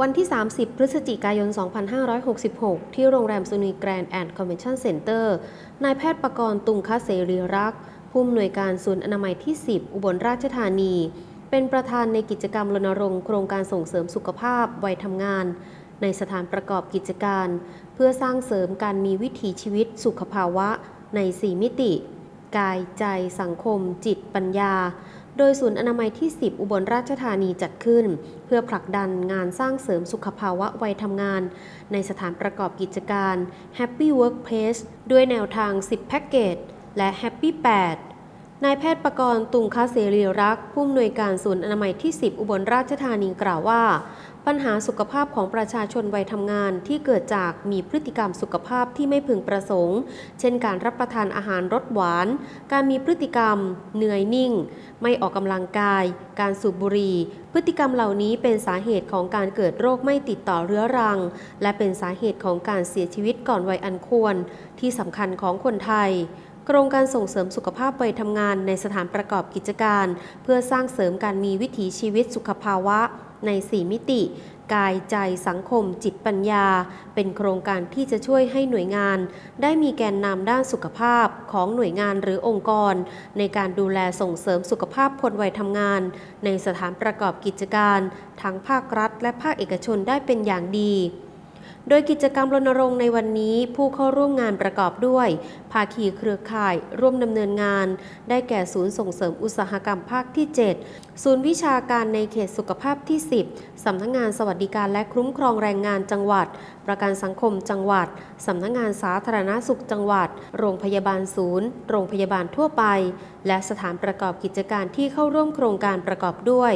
วันที่ 30 พฤศจิกายน 2566 ที่โรงแรมสุนีแกรนด์แอนด์คอนเวนชั่นเซ็นเตอร์ นายแพทย์ประกรณ์ตุงคเสรีรักษ์ผู้อำนวยการศูนย์อนามัยที่ 10 อุบลราชธานี เป็นประธานในกิจกรรมรณรงค์โครงการส่งเสริมสุขภาพวัยทำงาน ในสถานประกอบกิจการ เพื่อสร้างเสริมการมีวิถีชีวิตสุขภาวะใน 4 มิติ กายใจสังคม จิตปัญญา โดยศูนย์อนามัยที่ 10 อุบลราชธานีจัดขึ้น เพื่อผลักดันงานสร้างเสริมสุขภาวะวัยทำงาน ในสถานประกอบกิจการ Happy Workplace ด้วยแนวทาง 10 แพ็กเกจ และ Happy 8นายแพทย์ประกรณ์ตุงคาเสรีรักผู้อำนวยการศูนย์อนามัยที่ 10 อุบลราชธานีกล่าวว่า ปัญหาสุขภาพของประชาชนวัยทำงานที่เกิดจากมีพฤติกรรมสุขภาพที่ไม่พึงประสงค์ เช่นการรับประทานอาหารรสหวาน การมีพฤติกรรม เหนื่อยนิ่ง ไม่ออกกำลังกาย การสูบบุหรี่พฤติกรรมเหล่านี้เป็นสาเหตุของการเกิดโรคไม่ติดต่อเรื้อรัง และเป็นสาเหตุของการเสียชีวิตก่อนวัยอันควร ที่สำคัญของคนไทยโครงการส่งเสริมสุขภาพวัยทำงานในสถานประกอบกิจการ เพื่อสร้างเสริมการมีวิถีชีวิตสุขภาวะ ใน 4 มิติ กายใจสังคม จิตปัญญา เป็นโครงการที่จะช่วยให้หน่วยงาน ได้มีแกนนำด้านสุขภาพของหน่วยงานหรือองค์กร ในการดูแลส่งเสริมสุขภาพคนวัยทำงาน ในสถานประกอบกิจการ ทั้งภาครัฐ และภาคเอกชนได้เป็นอย่างดี โดยกิจกรรมรณรงค์ในวันนี้ผู้เข้าร่วมงานประกอบด้วย ภาคีเครือข่ายร่วมดำเนินงาน ได้แก่ศูนย์ส่งเสริมอุตสาหกรรมภาคที่ 7 ศูนย์วิชาการในเขตสุขภาพที่ 10 สำนักงงานสวัสดิการและคุ้มครองแรงงานจังหวัด ประกันสังคมจังหวัด สำนักงงานสาธารณสุขจังหวัด โรงพยาบาลศูนย์ โรงพยาบาลทั่วไป และสถานประกอบกิจการที่เข้าร่วมโครงการประกอบด้วย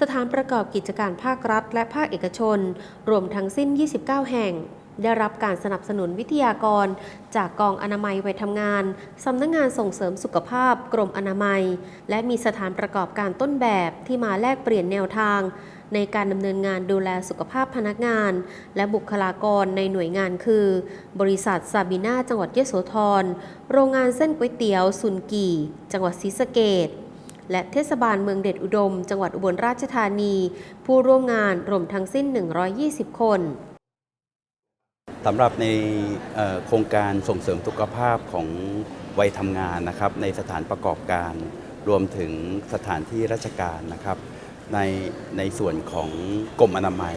สถานประกอบกิจการภาครัฐ และภาคเอกชน รวมทั้งสิ้น 29 แห่งงได้รับการสนับสนุนวิทยากร จากกองอนามัยไว้ทำงาน สำนักงงานส่งเสริมสุขภาพกรมอนามัย และมีสถานประกอบการต้นแบบที่มาแลกเปลี่ยนแนวทาง ในการดำเนินงานดูแลสุขภาพพนักงาน และบุคลากรในหน่วยงานคือ บริษัทซาบิน่าจังหวัดยโสธร โรงงานเส้นก๋วยเตี๋ยวซุนกีจังหวัดศรีสะเกษและเทศบาลเมืองเด็ดอุดม จังหวัดอุบลราชธานี ผู้ร่วมงานรวมทั้งสิ้น 120 คน สำหรับในโครงการส่งเสริมสุขภาพของวัยทำงานนะครับ ในสถานประกอบการ รวมถึงสถานที่ราชการนะครับ ในในส่วนของกรมอนามัย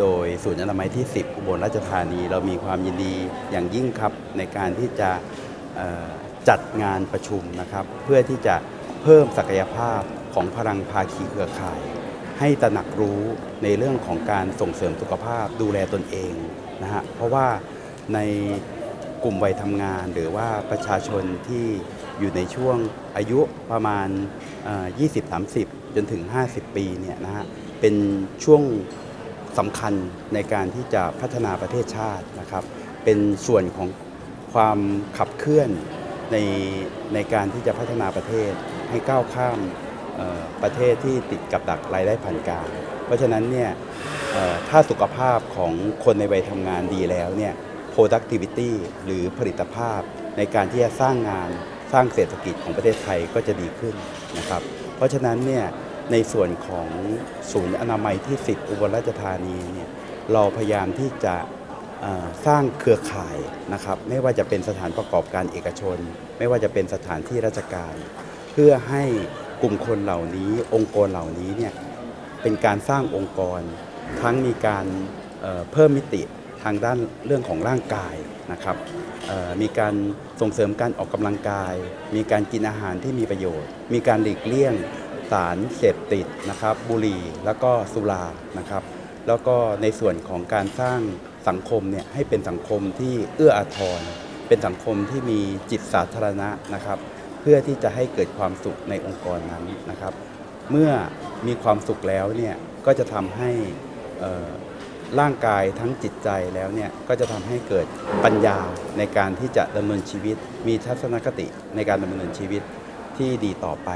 โดยศูนย์อนามัยที่ 10 อุบลราชธานี เรามีความยินดีอย่างยิ่งครับในการที่จะจัดงานประชุมนะครับ เพื่อที่จะเพิ่มศักยภาพของพลังภาคีเครือข่าย ให้ตระหนักรู้ในเรื่องของการส่งเสริมสุขภาพดูแลตนเอง นะฮะเพราะว่าในกลุ่มวัยทำงาน หรือว่าประชาชนที่อยู่ในช่วงอายุประมาณ 20-30 จนถึง 50 ปีเนี่ยนะฮะเป็นช่วงสำคัญในการที่จะพัฒนาประเทศชาตินะครับ เป็นส่วนของความขับเคลื่อนในในการที่จะพัฒนาประเทศให้ก้าวข้ามประเทศที่ติดกับดักรายได้ผ่านการเพราะฉะนั้นเนี่ย ถ้าสุขภาพของคนในวัยทำงานดีแล้วเนี่ย productivity หรือผลิตภาพในการที่จะสร้างงานสร้างเศรษฐกิจของประเทศไทยก็จะดีขึ้นนะครับ เพราะฉะนั้นเนี่ยในส่วนของศูนย์อนามัยที่ 10 อุบลราชธานีเนี่ยเราพยายามที่จะสร้างเครือข่ายนะครับไม่ว่าจะเป็นสถานประกอบการเอกชน ไม่ว่าจะเป็นสถานที่ราชการ เพื่อให้กลุ่มคนเหล่านี้องค์กรเหล่านี้เนี่ยเป็นการสร้างองค์กร ทั้งมีการเพิ่มมิติทางด้านเรื่องของร่างกายนะครับมีการส่งเสริมการออกกำลังกาย มีการกินอาหารที่มีประโยชน์ มีการหลีกเลี่ยงสารเสพติดนะครับ บุหรี่แล้วก็สุรานะครับ แล้วก็ในส่วนของการสร้างสังคมเนี่ยให้เป็นสังคมที่เอื้ออาทร เป็นสังคมที่มีจิตสาธารณะนะครับ เพื่อที่จะให้เกิดความสุขในองค์กรนั้นนะครับ เมื่อมีความสุขแล้วเนี่ยก็จะทำให้ ร่างกายทั้งจิตใจแล้วเนี่ยก็จะทำให้เกิดปัญญาในการที่จะดำเนินชีวิต มีทัศนคติในการดำเนินชีวิตที่ดีต่อไป